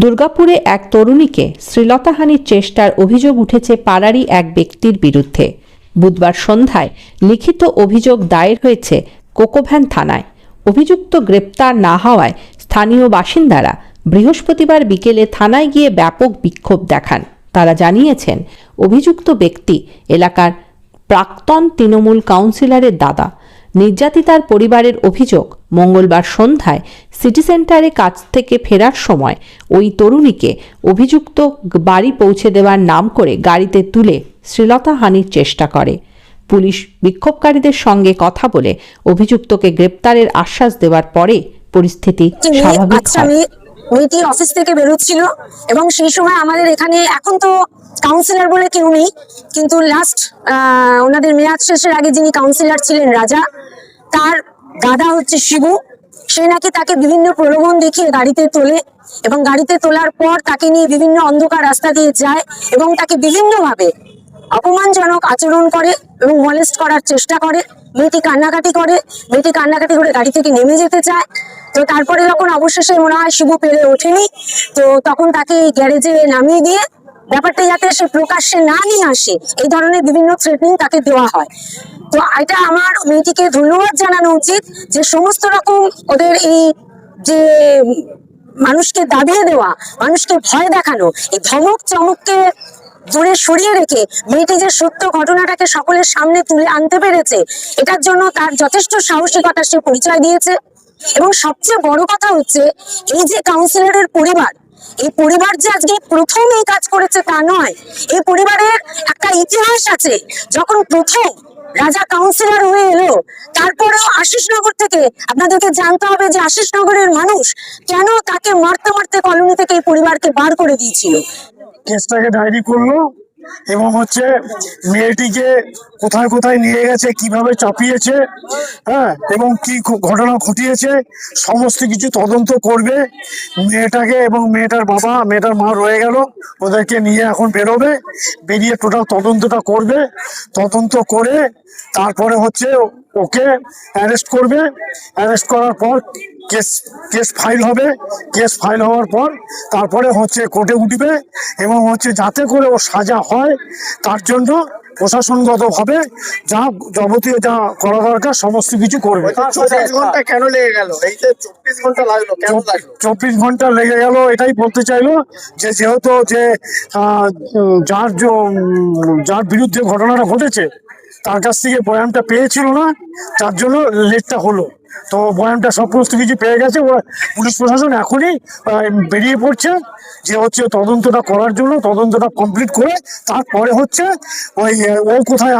দুর্গাপুরে এক তরুণীকে শ্রীলতাহানির চেষ্টার অভিযোগ উঠেছে পাড়ারই এক ব্যক্তির বিরুদ্ধে। বুধবার সন্ধ্যায় লিখিত অভিযোগ দায়ের হয়েছে কোকোভ্যান থানায়। অভিযুক্ত গ্রেপ্তার না হওয়ায় স্থানীয় বাসিন্দারা বৃহস্পতিবার বিকেলে থানায় গিয়ে ব্যাপক বিক্ষোভ দেখান। তারা জানিয়েছেন, অভিযুক্ত ব্যক্তি এলাকার প্রাক্তন তৃণমূল কাউন্সিলরের দাদা। নির্যাতিতার পরিবারের অভিযোগ মঙ্গলবার সন্ধ্যায় সিটি সেন্টারে কাজ থেকে ফেরার সময় ওই তরুণীকে অভিযুক্ত বাড়ি পৌঁছে দেওয়ার নাম করে গাড়িতে তুলে শ্রীলতা হানির চেষ্টা করে। পুলিশ বিক্ষোভকারীদের সঙ্গে কথা বলে অভিযুক্তকে গ্রেপ্তারের আশ্বাস দেওয়ার পরে পরিস্থিতি স্বাভাবিক হয়। মেয়ে অফিস থেকে বেরোচ্ছিল? এবং সেই সময় আমাদের এখানে এখন তো কাউন্সিলর বলে কেউ নেই কিন্তু লাস্ট ওনাদের মেয়াদ শেষের আগে যিনি কাউন্সিলর ছিলেন রাজা, তার দাদা হচ্ছে শিবু। সে নাকি তাকে বিভিন্ন প্রলোভন দেখিয়ে গাড়িতে তোলে এবং গাড়িতে তোলার পর তাকে নিয়ে বিভিন্ন অন্ধকার রাস্তা দিয়ে যায় এবং তাকে বিভিন্নভাবে অপমানজনক আচরণ করে এবং মলেস্ট করার চেষ্টা করে, মেয়েটি কান্নাকাটি করে, মেয়েটি কান্নাকাটি করে গাড়ি থেকে নেমে যেতে চায়। তো তারপরে যখন অবশেষে মনে হয় শিবু পেরে ওঠেনি, তো তখন তাকে এই গ্যারেজে নামিয়ে দিয়ে ব্যাপারটা যাতে সে প্রকাশ্যে না নিয়ে আসে, এই ধরনের বিভিন্ন থ্রেটনিং তাকে দেওয়া হয়। তো এটা আমার মেয়েটিকে ধন্যবাদ জানানো উচিত যে সমস্ত রকম ওদের এই যে মানুষকে দাবিয়ে দেওয়া, মানুষকে ভয় দেখানো, এই ধমক চমককে দূরে সরিয়ে রেখে মেয়েটি যে সত্য ঘটনাটাকে সকলের সামনে তুলে আনতে পেরেছে, এটার জন্য তার যথেষ্ট সাহসিকতা সে পরিচয় দিয়েছে। এবং সবচেয়ে বড় কথা হচ্ছে, এই যে কাউন্সিলরের পরিবার এই পরিবার যে আজকে প্রথম এই কাজ করেছে তা নয়। এই পরিবারের একটা ইতিহাস আছে, যখন প্রথম রাজা কাউন্সিলর হয়ে এলো, তারপরেও আশিসনগর থেকে আপনাদেরকে জানতে হবে যে আশিসনগরের মানুষ কেন তাকে মারতে মারতে কলোনি থেকে এই পরিবারকে বার করে দিয়েছিল। কেসটাকে ডায়েরি করল এবং হচ্ছে মেয়েটিকে কোথায় কোথায় নিয়ে গেছে, কীভাবে চাপিয়েছে হ্যাঁ এবং কি ঘটনা ঘটিয়েছে, সমস্ত কিছু তদন্ত করবে। মেয়েটাকে এবং মেয়েটার বাবা, মেয়েটার মা রয়ে গেল, ওদেরকে নিয়ে এখন বেরোবে, বেরিয়ে টোটাল তদন্তটা করবে। তদন্ত করে তারপরে হচ্ছে ওকে অ্যারেস্ট করবে। অ্যারেস্ট করার পর কেস কেস ফাইল হবে। কেস ফাইল হওয়ার পর তারপরে হচ্ছে কোর্টে উঠবে এবং হচ্ছে যাতে করে ও সাজা হয় তার জন্য প্রশাসনগতভাবে যা যাবতীয় যা করা দরকার সমস্ত কিছু করবে। চব্বিশ ঘণ্টা কেন লেগে গেল? এই যে চব্বিশ ঘণ্টা লাগল কেন লাগল? চব্বিশ ঘণ্টা লেগে গেল এটাই বলতে চাইলো যে যেহেতু যে যার যার বিরুদ্ধে ঘটনাটা ঘটেছে তার কাছ থেকে বয়ানটা পেয়েছিল না, তার জন্য লেটটা হলো। তো বয়ানটা সমস্ত কিছু পেয়ে গেছে, ওরা পুলিশ প্রশাসন এখনই বেরিয়ে পড়ছে যে হচ্ছে তদন্তটা করার জন্য, তদন্তটা কমপ্লিট করে তারপরে হচ্ছে ওই ও কোথায়